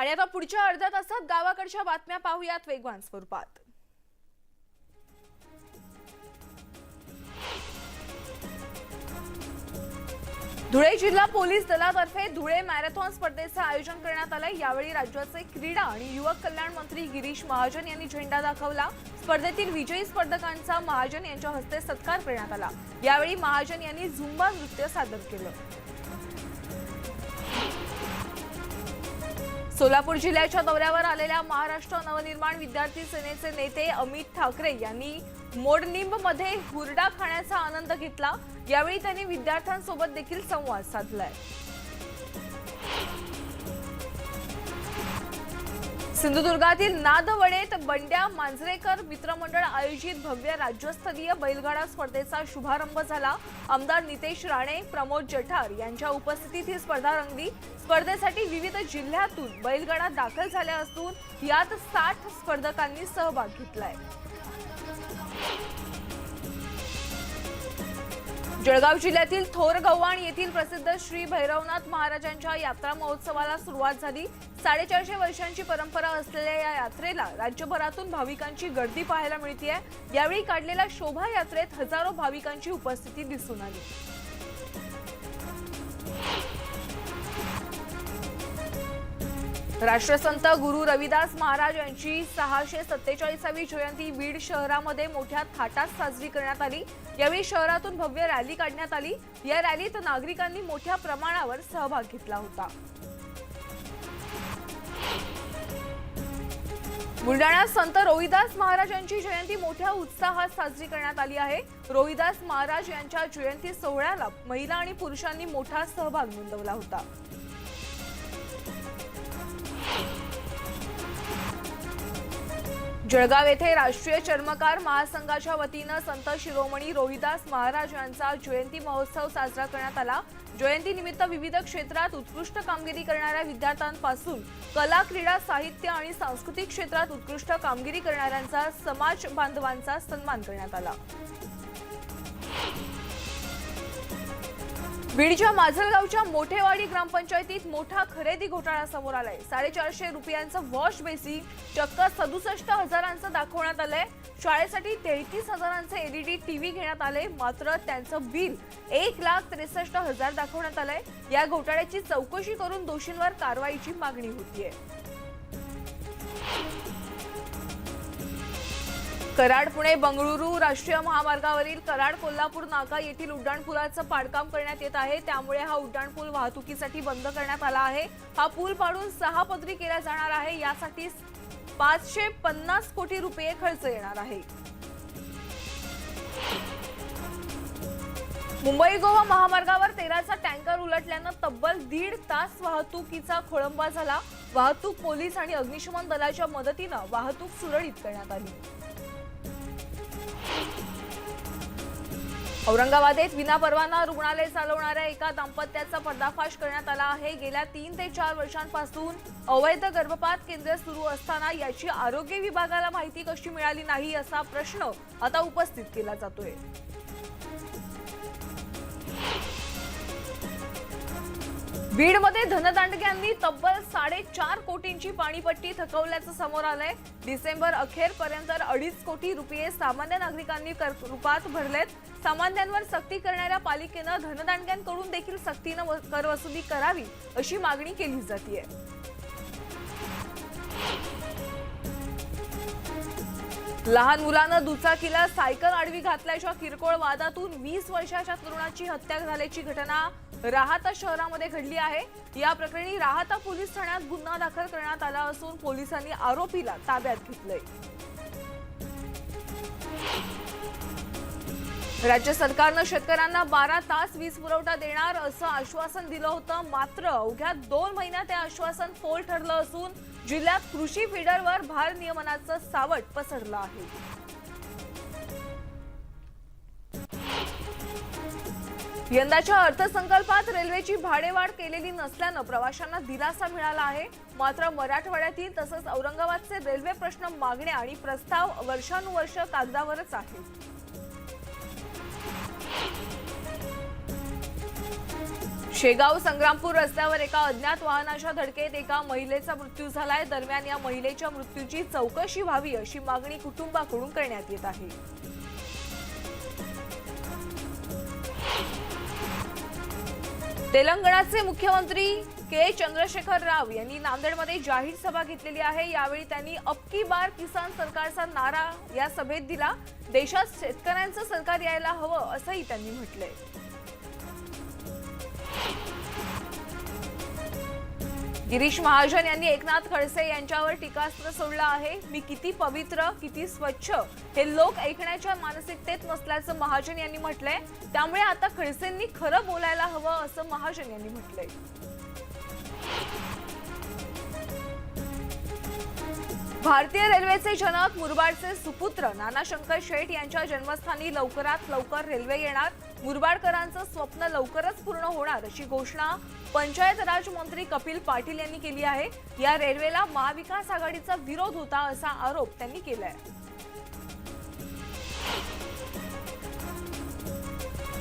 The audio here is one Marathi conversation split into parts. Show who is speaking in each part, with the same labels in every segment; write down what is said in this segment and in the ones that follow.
Speaker 1: आणि आता पुढच्या अर्ध्या तासात गावाकडच्या बातम्या पाहूयात वेगवान स्वरूपात. धुळे जिल्हा पोलीस दलातर्फे धुळे मॅरेथॉन स्पर्धेचं आयोजन करण्यात आलंय. यावेळी राज्याचे क्रीडा आणि युवक कल्याण मंत्री गिरीश महाजन यांनी झेंडा दाखवला. स्पर्धेतील विजयी स्पर्धकांचा महाजन यांच्या हस्ते सत्कार करण्यात आला. यावेळी महाजन यांनी झुंबा नृत्य सादर केलं. सोलापूर जिल्ह्याच्या दौऱ्यावर आलेल्या महाराष्ट्र नवनिर्माण विद्यार्थी सेनेचे नेते अमित ठाकरे यांनी मोडनिंबमध्ये हुरडा खाण्याचा आनंद घेतला. यावेळी त्यांनी विद्यार्थ्यांसोबत देखील संवाद साधलाय. सिंधुदुर्गातील नादवडेत बंड्या मांजरेकर मित्रमंडळ आयोजित भव्य राज्यस्तरीय बैलगाडा स्पर्धेचा शुभारंभ झाला. आमदार नितेश राणे प्रमोद जठार यांच्या उपस्थितीत ही स्पर्धा रंगली. स्पर्धेसाठी विविध जिल्ह्यातून बैलगाडा दाखल झाल्या असून यात साठ स्पर्धकांनी सहभाग घेतलाय. जळगाव जिल्ह्यातील थोर गव्हाण येथील प्रसिद्ध श्री भैरवनाथ महाराजांच्या यात्रा महोत्सवाला सुरुवात झाली. साडेचारशे वर्षांची परंपरा असलेल्या या यात्रेला राज्यभरातून भाविकांची गर्दी पाहायला मिळतीये. यावेळी काढलेल्या शोभायात्रेत हजारो भाविकांची उपस्थिती दिसून आली. राष्ट्रसंत गुरु रविदास महाराज यांची सहाशे सत्तेचाळीसावी जयंती बीड शहरामध्ये मोठ्या थाटात साजरी करण्यात आली. यावेळी शहरातून भव्य रॅली काढण्यात आली. या रॅलीत नागरिकांनी मोठ्या प्रमाणावर सहभाग घेतला होता. बुलढाण्यात संत रोहिदास महाराज यांची जयंती मोठ्या उत्साहात साजरी करण्यात आली आहे. रोहिदास महाराज यांच्या जयंती सोहळ्याला महिला आणि पुरुषांनी मोठा सहभाग नोंदवला होता. जळगाव येथे राष्ट्रीय चर्मकार महासंघाच्या वतीनं संत शिरोमणी रोहिदास महाराज यांचा जयंती महोत्सव साजरा करण्यात आला. जयंतीनिमित्त विविध क्षेत्रात उत्कृष्ट कामगिरी करणाऱ्या विद्यार्थ्यांपासून कला क्रीडा साहित्य आणि सांस्कृतिक क्षेत्रात उत्कृष्ट कामगिरी करणाऱ्यांचा समाज बांधवांचा सन्मान करण्यात आला. बीडच्या माजलगावच्या मोठेवाडी ग्रामपंचायतीत मोठा खरेदी घोटाळा समोर आलाय. साडेचारशे रुपयांचं वॉश बेसिन चक्क सदुसष्ट हजारांचं दाखवण्यात आलंय. शाळेसाठी तेहतीस हजारांचे एलईडी टीव्ही घेण्यात आले मात्र त्यांचं बिल एक लाख त्रेसष्ट हजार दाखवण्यात आलंय. या घोटाळ्याची चौकशी करून दोषींवर कारवाईची मागणी होतीये. कराड पुणे बंगळुरू राष्ट्रीय महामार्गावरील कराड कोल्हापूर नाका येथील उड्डाणपुलाचं पाडकाम करण्यात येत आहे. त्यामुळे हा उड्डाणपूल वाहतुकीसाठी बंद करण्यात आला आहे. हा पूल पाडून सहा पदरी केला जाणार आहे. यासाठी पाचशे पन्नास कोटी रुपये खर्च येणार आहे. मुंबई गोवा महामार्गावर तेलाचा टँकर उलटल्यानं तब्बल दीड तास वाहतुकीचा खोळंबा झाला. वाहतूक पोलीस आणि अग्निशमन दलाच्या मदतीनं वाहतूक सुरळीत करण्यात आली. औरंगाबादेत विनापरवाना रुग्णालय चालवणाऱ्या एका दाम्पत्याचा पर्दाफाश करण्यात आला आहे. गेल्या तीन ते चार वर्षांपासून अवैध गर्भपात केंद्र सुरू असताना याची आरोग्य विभागाला माहिती कशी मिळाली नाही असा प्रश्न आता उपस्थित केला जातोय. बीडमध्ये धनदांडग्यांनी तब्बल साडेचार कोटींची पाणीपट्टी थकवल्याचं समोर आलंय. डिसेंबर अखेरपर्यंत अडीच कोटी रुपये सामान्य नागरिकांनी रूपात भरलेत. सामान्यांवर सक्ती करणाऱ्या पालिकेनं धनदांडग्यांकडून देखील सक्तीनं करवसुली करावी अशी मागणी केली जाते लहान मुलानं दुचाकीला सायकल आडवी घातल्याच्या किरकोळ वादातून वीस वर्षाच्या तरुणाची हत्या झाल्याची घटना राहाता शहरामध्ये घडली आहे. या प्रकरणी राहाता पोलीस ठाण्यात गुन्हा दाखल करण्यात आला असून पोलिसांनी आरोपीला ताब्यात घेतलंय. राज्य सरकारनं शेतकऱ्यांना बारा तास वीज पुरवठा देणार असं आश्वासन दिलं होतं. मात्र अवघ्या दोन महिन्यात ते आश्वासन फोल ठरलं असून जिल्ह्यात कृषी फिडरवर भार नियमनाचं सावट पसरलं आहे. यंदाच्या अर्थसंकल्पात रेल्वेची भाडेवाढ केलेली नसल्यानं प्रवाशांना दिलासा मिळाला आहे. मात्र मराठवाड्यातील तसंच औरंगाबादचे रेल्वे प्रश्न मागण्या आणि प्रस्ताव वर्षानुवर्ष कागदावरच आहेत. शेगाव संग्रामपूर रस्त्यावर एका अज्ञात वाहनाच्या धडकेत एका महिलेचा मृत्यू झालाय. दरम्यान या महिलेच्या मृत्यूची चौकशी व्हावी अशी मागणी कुटुंबाकडून करण्यात येत आहे. तेलंगणाचे मुख्यमंत्री के चंद्रशेखर राव यांनी नांदेडमध्ये जाहीर सभा घेतलेली आहे. यावेळी त्यांनी अबकी बार किसान सरकारचा नारा या सभेत दिला. देशात शेतकऱ्यांचं सरकार यायला हवं असंही त्यांनी म्हटलंय. गिरीश महाजन यांनी एकनाथ खडसे यांच्यावर टीकास्त्र सोडलं आहे. मी किती पवित्र किती स्वच्छ हे लोक ऐकण्याच्या मानसिकतेत नसल्याचं महाजन यांनी म्हटलंय. त्यामुळे आता खडसेंनी खरं बोलायला हवं असं महाजन यांनी म्हटलंय. भारतीय रेल्वेचे जनक मुरबाडचे सुपुत्र नानाशंकर शेठ यांच्या जन्मस्थानी लवकरात लवकर रेल्वे येणार. मुरबाडकरांचं स्वप्न लवकरच पूर्ण होणार अशी घोषणा पंचायत राज मंत्री कपिल पाटील यांनी केली आहे. या रेल्वेला महाविकास आघाडीचा विरोध होता असा आरोप त्यांनी केलाय.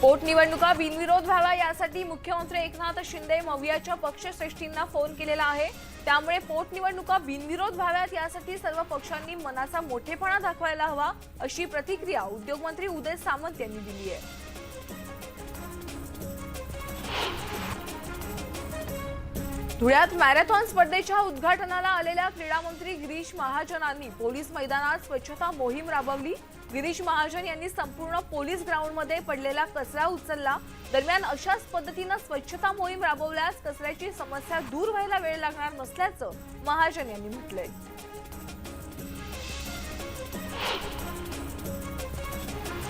Speaker 1: पोटनिवडणुका बिनविरोध व्हाव्या यासाठी मुख्यमंत्री एकनाथ शिंदे मवियाच्या पक्षश्रेष्ठींना फोन केलेला आहे. त्यामुळे पोटनिवडणुका बिनविरोध व्हाव्यात यासाठी सर्व पक्षांनी मनाचा मोठेपणा दाखवायला हवा अशी प्रतिक्रिया उद्योगमंत्री उदय सामंत यांनी दिली आहे. धुळ्यात मॅरेथॉन स्पर्धेच्या उद्घाटनाला आलेल्या क्रीडा मंत्री गिरीश महाजनांनी पोलीस मैदानात स्वच्छता मोहीम राबवली. गिरीश महाजन यांनी संपूर्ण पोलीस ग्राउंडमध्ये पडलेला कचरा उचलला. दरम्यान अशाच पद्धतीनं स्वच्छता मोहीम राबवल्यास कचऱ्याची समस्या दूर व्हायला वेळ लागणार नसल्याचं महाजन यांनी म्हटलंय.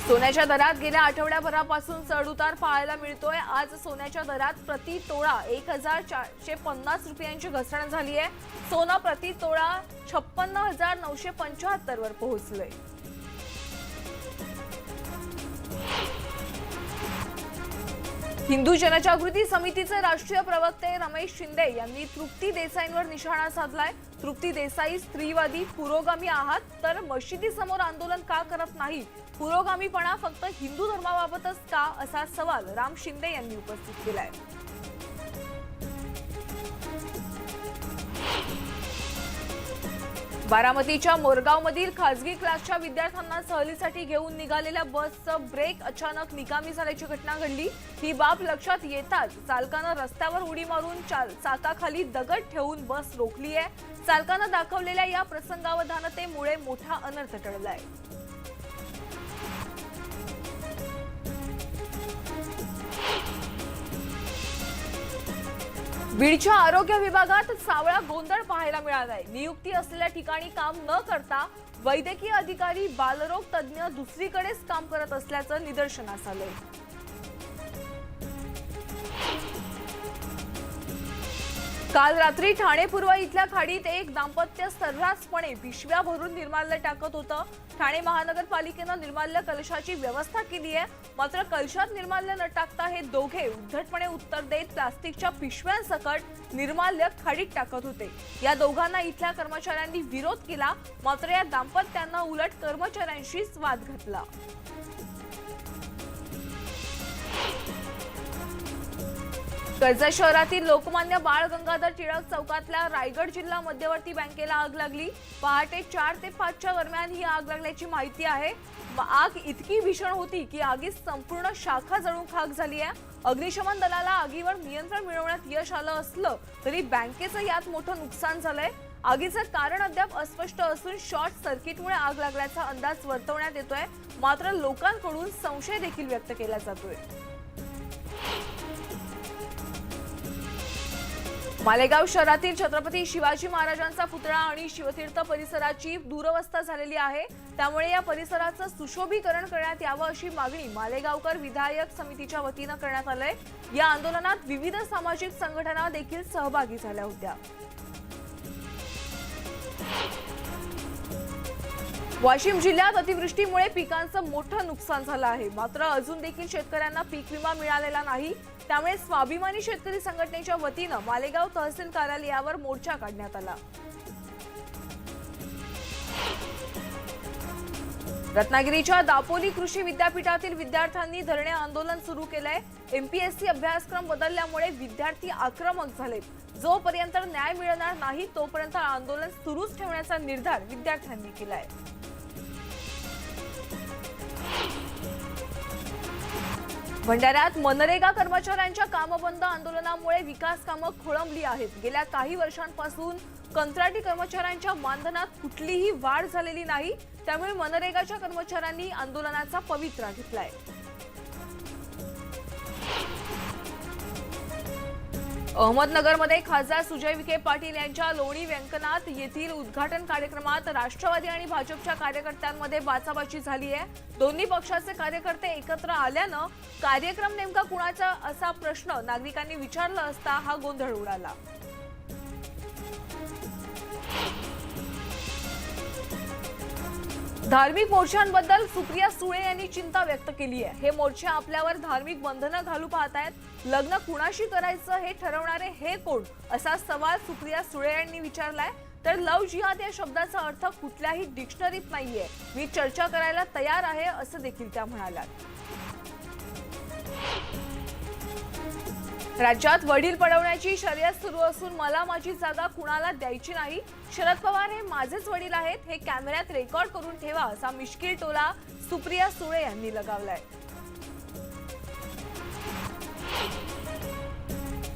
Speaker 1: सोन्याच्या दरात गेल्या आठवड्याभरापासून चढउतार पाहायला मिळतोय. आज सोन्याच्या दरात प्रति तोळा एक हजार चारशे पन्नास रुपयांची घसरण झाली आहे सोनं प्रति तोळा छप्पन्न हजार नऊशे पंच्याहत्तर वर पोहोचलंय. हिंदू जनजागृती समितीचे राष्ट्रीय प्रवक्ते रमेश शिंदे यांनी तृप्ती देसाईंवर निशाणा साधलाय. तृप्ती देसाई स्त्रीवादी पुरोगामी आहात तर मशिदीसमोर आंदोलन का करत नाही? पुरोगामीपणा फक्त हिंदू धर्माबाबतच का? असा सवाल राम शिंदे यांनी उपस्थित केलाय. बारामतीच्या मोरगावमधील खासगी क्लासच्या विद्यार्थ्यांना सहलीसाठी घेऊन निघालेल्या बसचं ब्रेक अचानक निकामी झाल्याची घटना घडली. ही बाब लक्षात येताच चालकानं रस्त्यावर उडी मारून चाल- चाकाखाली दगड ठेवून बस रोखली आहे. चालकानं दाखवलेल्या या प्रसंगावधानतेमुळे मोठा अनर्थ टळलाय. बीडच्या आरोग्य विभागात सावळा गोंधळ पाहायला मिळालाय. नियुक्ती असलेल्या ठिकाणी काम न करता वैद्यकीय अधिकारी बालरोग तज्ज्ञ दुसरीकडेच काम करत असल्याचं निदर्शनास आलंय. काल रात्री ठाणे पूर्व इथल्या खाडीत एक दाम्पत्य सर्रासपणे पिशव्या भरून निर्माल्य टाकत होतं. ठाणे महानगरपालिकेनं निर्माल्य कलशाची व्यवस्था केली आहे. मात्र कलशात निर्माल्य न टाकता हे दोघे उद्धटपणे उत्तर देत प्लास्टिकच्या पिशव्यांसकट निर्माल्य खाडीत टाकत होते. या दोघांना इथल्या कर्मचाऱ्यांनी विरोध केला. मात्र या दाम्पत्यांना उलट कर्मचाऱ्यांशीच वाद घातला. कर्जत शहरातील लोकमान्य बाळ गंगाधर टिळक चौकातल्या रायगड जिल्हा मध्यवर्ती बँकेला आग लागली. पहाटे चार ते पाचच्या दरम्यान ही आग लागल्याची माहिती आहे. आग इतकी भीषण होती की आगीत संपूर्ण शाखा जळून खाक झाली आहे अग्निशमन दलाला आगीवर नियंत्रण मिळवण्यात यश आलं असलं तरी बँकेचं यात मोठं नुकसान झालंय. आगीचं कारण अद्याप अस्पष्ट असून शॉर्ट सर्किटमुळे आग लागल्याचा अंदाज वर्तवण्यात येतोय. मात्र लोकांकडून संशय देखील व्यक्त केला जातोय. मालेगाव शहरातील छत्रपती शिवाजी महाराजांचा पुतळा आणि शिवतीर्थ परिसराची दुरवस्था झालेली आहे. त्यामुळे या परिसराचं सुशोभीकरण करण्यात यावं अशी मागणी मालेगावकर विधायक समितीच्या वतीनं करण्यात आलंय. या आंदोलनात विविध सामाजिक संघटना देखील सहभागी झाल्या होत्या. वाशिम जिल्ह्यात अतिवृष्टीमुळे पिकांचं मोठं नुकसान झालं आहे. मात्र अजून देखील शेतकऱ्यांना पीक विमा मिळालेला नाही. त्यामुळे स्वाभिमानी शेतकरी संघटनेच्या वतीनं मालेगाव तहसील कार्यालयावर मोर्चा काढण्यात आला. रत्नागिरीच्या दापोली कृषी विद्यापीठातील विद्यार्थ्यांनी धरणे आंदोलन सुरू केलंय. एमपीएससी अभ्यासक्रम बदलल्यामुळे विद्यार्थी आक्रमक झालेत. जोपर्यंत न्याय मिळणार नाही तोपर्यंत आंदोलन सुरूच ठेवण्याचा निर्धार विद्यार्थ्यांनी केलाय. भंडाऱ्यात मनरेगा कर्मचाऱ्यांच्या कामबंद आंदोलनामुळे विकास कामं खोळंबली आहेत. गेल्या काही वर्षांपासून कंत्राटी कर्मचाऱ्यांच्या मानधनात कुठलीही वाढ झालेली नाही. त्यामुळे मनरेगाच्या कर्मचाऱ्यांनी आंदोलनाचा पवित्रा घेतलाय. अहमदनगरमध्ये खासदार सुजय विखे पाटील यांच्या लोणी व्यंकनाथ येथील उद्घाटन कार्यक्रमात राष्ट्रवादी आणि भाजपच्या कार्यकर्त्यांमध्ये बाचाबाची झाली आहे. दोन्ही पक्षाचे कार्यकर्ते एकत्र आल्यानं कार्यक्रम नेमका कुणाचा असा प्रश्न नागरिकांनी विचारला असता हा गोंधळ उडाला. धार्मिक मोर्चांबद्दल सुप्रिया सुळे यांनी चिंता व्यक्त केली आहे. हे मोर्चे आपल्यावर धार्मिक बंधनं घालू पाहत आहेत. लग्न कुणाशी करायचं हे ठरवणारे हे कोण? असा सवाल सुप्रिया सुळे यांनी विचारलाय. तर लव जिहाद या शब्दाचा अर्थ कुठल्याही डिक्शनरीत नाहीये. मी चर्चा करायला तयार आहे असं देखील त्या म्हणाल्या राज्यात वडील पडवण्याची शर्यत सुरू असून मला माझी जागा कुणाला द्यायची नाही? शरद पवार हे माझेच वडील आहेत. हे कॅमेऱ्यात रेकॉर्ड करून ठेवा असा मिश्किल टोला सुप्रिया सुळे यांनी लगावलाय.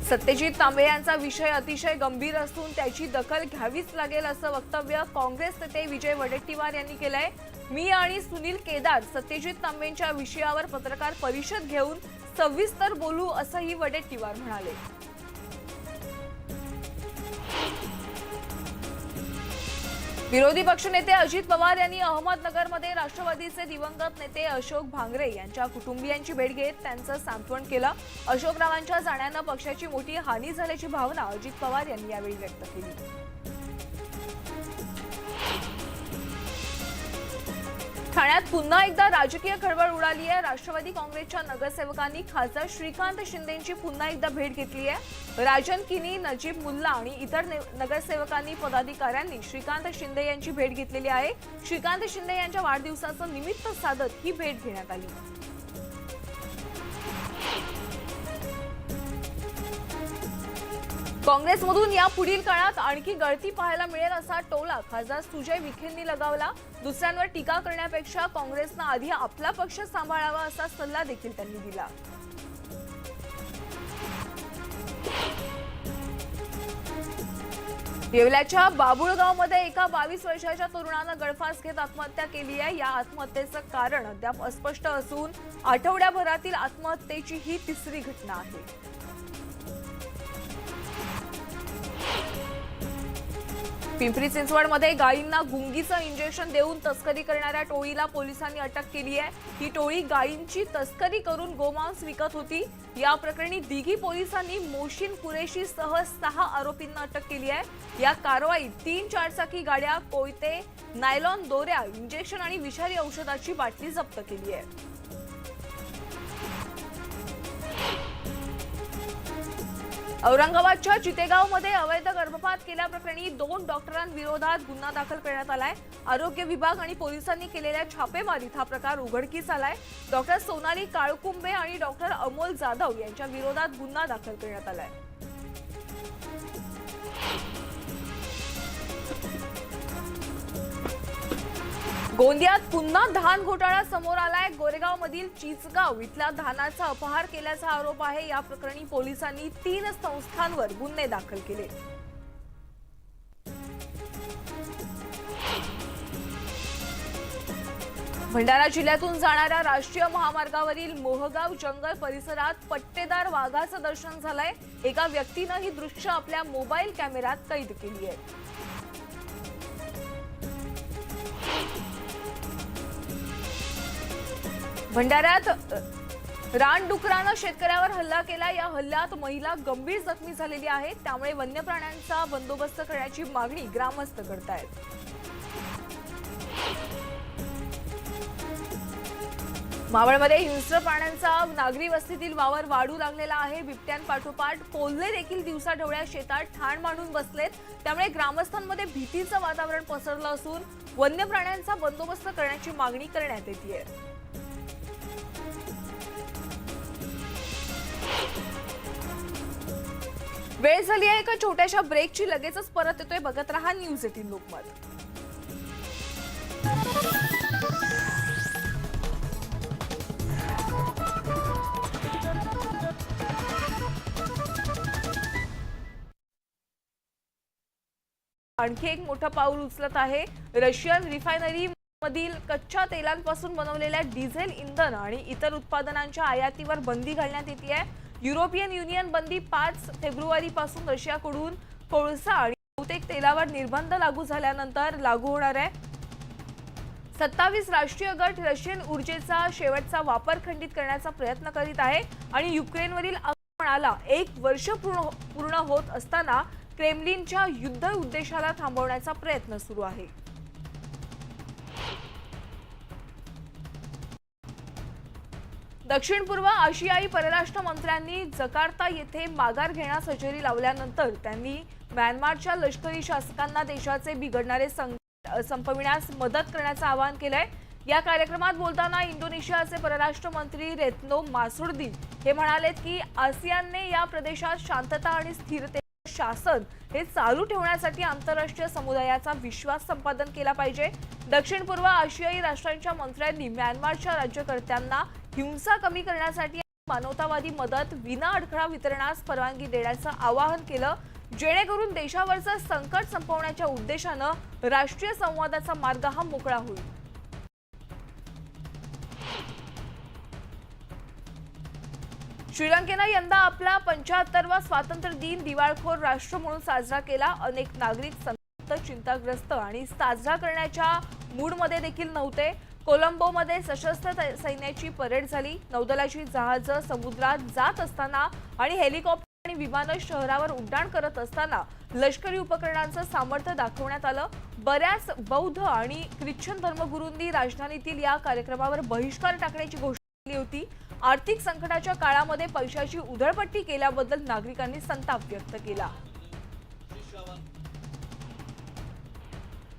Speaker 1: सत्यजित तांबे यांचा विषय अतिशय गंभीर असून त्याची दखल घ्यावीच लागेल असं वक्तव्य काँग्रेस नेते विजय वडेट्टीवार यांनी केलंय. मी आणि सुनील केदार सत्यजित तांबेंच्या विषयावर पत्रकार परिषद घेऊन सविस्तर बोलू असंही वडेट्टीवार म्हणाले. विरोधी पक्षनेते अजित पवार यांनी अहमदनगरमध्ये राष्ट्रवादीचे दिवंगत नेते अशोक भांगरे यांच्या कुटुंबियांची भेट घेत त्यांचं सांत्वन केलं. अशोकरावांच्या जाण्यानं पक्षाची मोठी हानी झाल्याची भावना अजित पवार यांनी यावेळी व्यक्त केली. ठाण्यात पुन्हा एकदा राजकीय खळबळ उडाली आहे. राष्ट्रवादी काँग्रेसच्या नगरसेवकांनी खासदार श्रीकांत शिंदेची पुन्हा एकदा भेट घेतली आहे. राजन किनी नजीब मुल्ला आणि इतर नगरसेवकांनी पदाधिकाऱ्यांनी श्रीकांत शिंदे यांची भेट घेतलेली आहे. श्रीकांत शिंदे यांच्या वाढदिवसाचं निमित्त साधत ही भेट घेण्यात आली. काँग्रेसमधून या पुढील काळात आणखी गळती पाहायला मिळेल असा टोला खासदार सुजय विखेंनी लगावला. दुसऱ्यांवर टीका करण्यापेक्षा काँग्रेसनं आधी आपला पक्ष सांभाळावा असा सल्ला देखील त्यांनी दिला. येवल्याच्या बाबुळगावमध्ये एका बावीस वर्षाच्या तरुणानं गळफास घेत आत्महत्या केली आहे. या आत्महत्येचं कारण अद्याप अस्पष्ट असून आठवड्याभरातील आत्महत्येची ही तिसरी घटना आहे. पिंपरी चिंचवडमध्ये गायींना गुंगीचं इंजेक्शन देऊन तस्करी करणाऱ्या टोळीला पोलिसांनी अटक केली आहे. ही टोळी गायींची तस्करी करून गोमांस विकत होती. या प्रकरणी दिघी पोलिसांनी मोशीन कुरेशी सह सहा आरोपींना अटक केली आहे. या कारवाईत तीन चारचाकी गाड्या कोयते नायलॉन दोऱ्या इंजेक्शन आणि विषारी औषधाची बाटली जप्त केली आहे. औरंगाबादच्या चितेगावमध्ये अवैध गर्भपात केल्याप्रकरणी दोन डॉक्टरांविरोधात गुन्हा दाखल करण्यात आलाय. आरोग्य विभाग आणि पोलिसांनी केलेल्या छापेमारीत हा प्रकार उघडकीस आलाय. डॉक्टर सोनाली काळकुंबे आणि डॉक्टर अमोल जाधव यांच्या विरोधात गुन्हा दाखल करण्यात आलाय. गोंदियात पुन्हा धान घोटाळा समोर आलाय. गोरेगाव मधील चिचगाव इथला धानाचा अपहार केल्याचा आरोप आहे. या प्रकरणी पोलिसांनी तीन संस्थांवर गुन्हे दाखल केले. भंडारा जिल्ह्यातून जाणाऱ्या राष्ट्रीय महामार्गावरील मोहगाव जंगल परिसरात पट्टेदार वाघाचं दर्शन झालंय. एका व्यक्तीनं ही दृश्य आपल्या मोबाईल कॅमेऱ्यात कैद केली आहे. भंडाऱ्यात रानडुकरानं शेतकऱ्यावर हल्ला केला. या हल्ल्यात महिला गंभीर जखमी झालेली आहे त्यामुळे वन्य प्राण्यांचा बंदोबस्त करण्याची मागणी ग्रामस्थ करतायत. मावळमध्ये हिंस्र प्राण्यांचा नागरी वस्तीतील वावर वाढू लागलेला आहे. बिबट्यांपाठोपाठ कोल्हे देखील दिवसा ढवळ्या शेतात ठाण मांडून बसलेत. त्यामुळे ग्रामस्थांमध्ये भीतीचं वातावरण पसरलं असून वन्य प्राण्यांचा बंदोबस्त करण्याची मागणी करण्यात येते वेळ झाली आहे एका छोट्याशा ब्रेकची लगेचच परत येतोय. बघत रहा न्यूज एटीन लोकमत आणखी एक मोठं पाऊल उचलत आहे. रशियन रिफायनरी मधील कच्च्या तेलांपासून बनवलेल्या डिझेल इंधन आणि इतर उत्पादनांच्या आयातीवर बंदी घालण्यात येते आहे. युरोपियन युनियन बंदी पाच फेब्रुवारीपासून रशियाकडून कोळसा आणि बहुतेक तेलावर निर्बंध लागू झाल्यानंतर लागू होणार आहे. सत्तावीस राष्ट्रीय गट रशियन ऊर्जेचा शेवटचा वापर खंडित करण्याचा प्रयत्न करीत आहे आणि युक्रेनवरील आक्रमणाला एक वर्ष पूर्ण हो-, पूर्ण होत असताना क्रेमलिनच्या युद्ध उद्देशाला थांबवण्याचा प्रयत्न सुरू आहे. दक्षिण पूर्व आशियाई परराष्ट्र मंत्र्यांनी जकार्ता येथे माघार घेण्यास हजेरी लावल्यानंतर त्यांनी म्यानमारच्या लष्करी शासकांना देशाचे बिघडणारे संपविण्यास मदत करण्याचं आवाहन केलंय. या कार्यक्रमात बोलताना इंडोनेशियाचे परराष्ट्र मंत्री रेत्नो मासुर्दीन हे म्हणालेत की आसियानने या प्रदेशात शांतता आणि स्थिरते शासन हे चालू ठेवण्यासाठी आंतरराष्ट्रीय समुदायाचा विश्वास संपादन केला पाहिजे. दक्षिण पूर्व आशियाई राष्ट्रांच्या मंत्र्यांनी म्यानमारच्या राज्यकर्त्यांना हिंसा कमी करण्यासाठी मानवतावादी मदत विना अडखळा वितरणास परवानगी देण्याचं आवाहन केलं. जेणेकरून देशावरचं संकट संपवण्याच्या उद्देशानं राष्ट्रीय संवादाचा मार्ग हा मोकळा होईल. श्रीलंकेनं यंदा आपला पंच्याहत्तरवा स्वातंत्र्य दिन दिवाळखोर राष्ट्र म्हणून साजरा केला. अनेक नागरिक संतप्त चिंताग्रस्त आणि साजरा करण्याच्या मूडमध्ये देखील नव्हते. कोलंबोमध्ये सशस्त्र सैन्याची परेड झाली. नौदलाची जहाजं समुद्रात जात असताना आणि हेलिकॉप्टर आणि विमानं शहरावर उड्डाण करत असताना लष्करी उपकरणांचं सामर्थ्य दाखवण्यात आलं. बऱ्याच बौद्ध आणि ख्रिश्चन धर्मगुरूंनी राजधानीतील या कार्यक्रमावर बहिष्कार टाकण्याची घोषणा केली होती. आर्थिक संकटाच्या काळामध्ये पैशाची उधळपट्टी केल्याबद्दल नागरिकांनी संताप व्यक्त केला.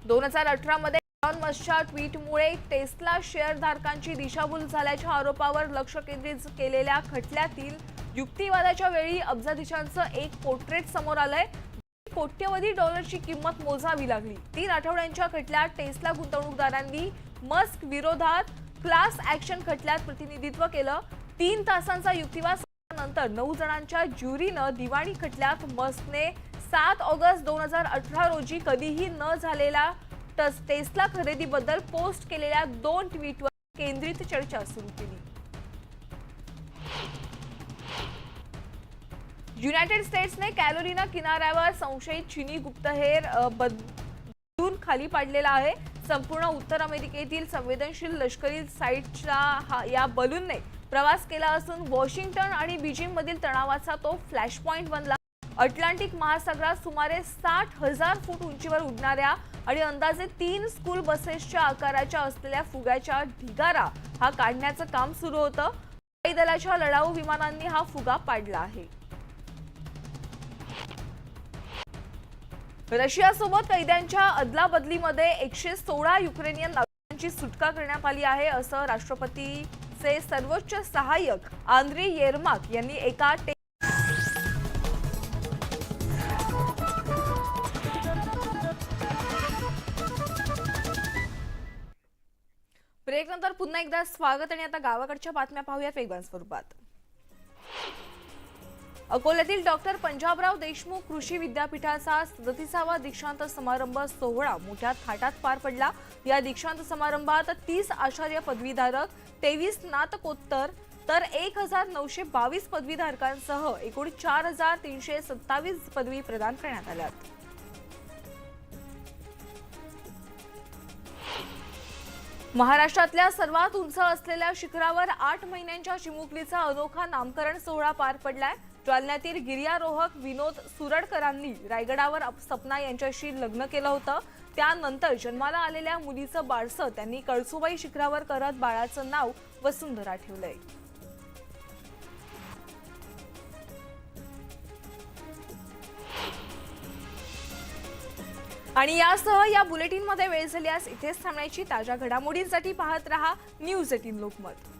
Speaker 1: दोन हजार अठरा मध्ये इलॉन मस्कच्या ट्विटमुळे टेस्ला शेअरधारकांची दिशाभूल झाल्याच्या आरोपावर लक्ष केंद्रित केलेल्या खटल्यातील युक्तिवादाच्या वेळी अब्जाधीशांचं एक पोर्ट्रेट समोर आलंय. कोट्यवधी डॉलरची किंमत मोजावी लागली. तीन आठवड्यांच्या खटल्यात टेस्ला गुंतवणूकदारांनी मस्क विरोधात क्लास ऍक्शन खटल्यात प्रतिनिधित्व केलं. तीन तासांचा युक्तिवाद नंतर नऊ जणांच्या ज्युरीनं दिवाणी खटल्यात मस्कने सात ऑगस्ट दोन हजार अठरा रोजी कधीही न झालेला टस- टेस्ला खरेदीबद्दल पोस्ट केलेल्या दोन ट्विटवर केंद्रित चर्चा सुरू केली. युनायटेड स्टेट्सने कॅलोरिना किनाऱ्यावर संशयित चिनी गुप्तहेर बदलून खाली पाडलेला आहे. संपूर्ण उत्तर अमेरिकेतील संवेदनशील लष्करी साईटच्या या बलूनने प्रवास केला असून वॉशिंग्टन आणि बीजिंगमधील तणावाचा तो फ्लॅश पॉईंट बनला. अटलांटिक महासागरात सुमारे साठ हजार फूट उंचीवर उडणाऱ्या आणि अंदाजे तीन स्कूल बसेसच्या आकाराच्या असलेल्या फुग्याच्या ढिगारा हा काढण्याचं काम सुरू होतं. हवाई दलाच्या लढाऊ विमानांनी हा फुगा पाडला आहे. रशियासोबत कैद्यांच्या अदलाबदलीमध्ये एकशे सोळा युक्रेनियन नागरिकांची सुटका करण्यात आली आहे असं राष्ट्रपतीचे सर्वोच्च सहाय्यक आंद्री येरमाक यांनी एका ब्रेक नंतर पुन्हा एकदा स्वागत आणि आता गावाकडच्या बातम्या पाहूयात वेगवान स्वरूपात. अकोल्यातील डॉक्टर पंजाबराव देशमुख कृषी विद्यापीठाचा सदतीसावा दीक्षांत समारंभ सोहळा मोठ्या थाटात पार पडला. या दीक्षांत समारंभात तीस आचार्य पदवीधारक तेवीस स्नातकोत्तर तर एक हजार नऊशे बावीस पदवीधारकांसह एकूण चार हजार तीनशे सत्तावीस पदवी प्रदान करण्यात आल्या महाराष्ट्रातल्या सर्वात उंच असलेल्या शिखरावर आठ महिन्यांच्या चिमुकलीचा अनोखा नामकरण सोहळा पार पडलाय. जालन्यातील गिर्यारोहक विनोद सुरडकरांनी रायगडावर अप- सपना यांच्याशी लग्न केलं होतं. त्यानंतर जन्माला आलेल्या मुलीचं बाळसं त्यांनी कळसुबाई शिखरावर करत बाळाचं नाव वसुंधरा ठेवलंय. आणि यासह या बुलेटिनमध्ये वेळ झाल्यास इथेच थांबण्याची ताज्या घडामोडींसाठी पाहत रहा न्यूज एटीन लोकमत.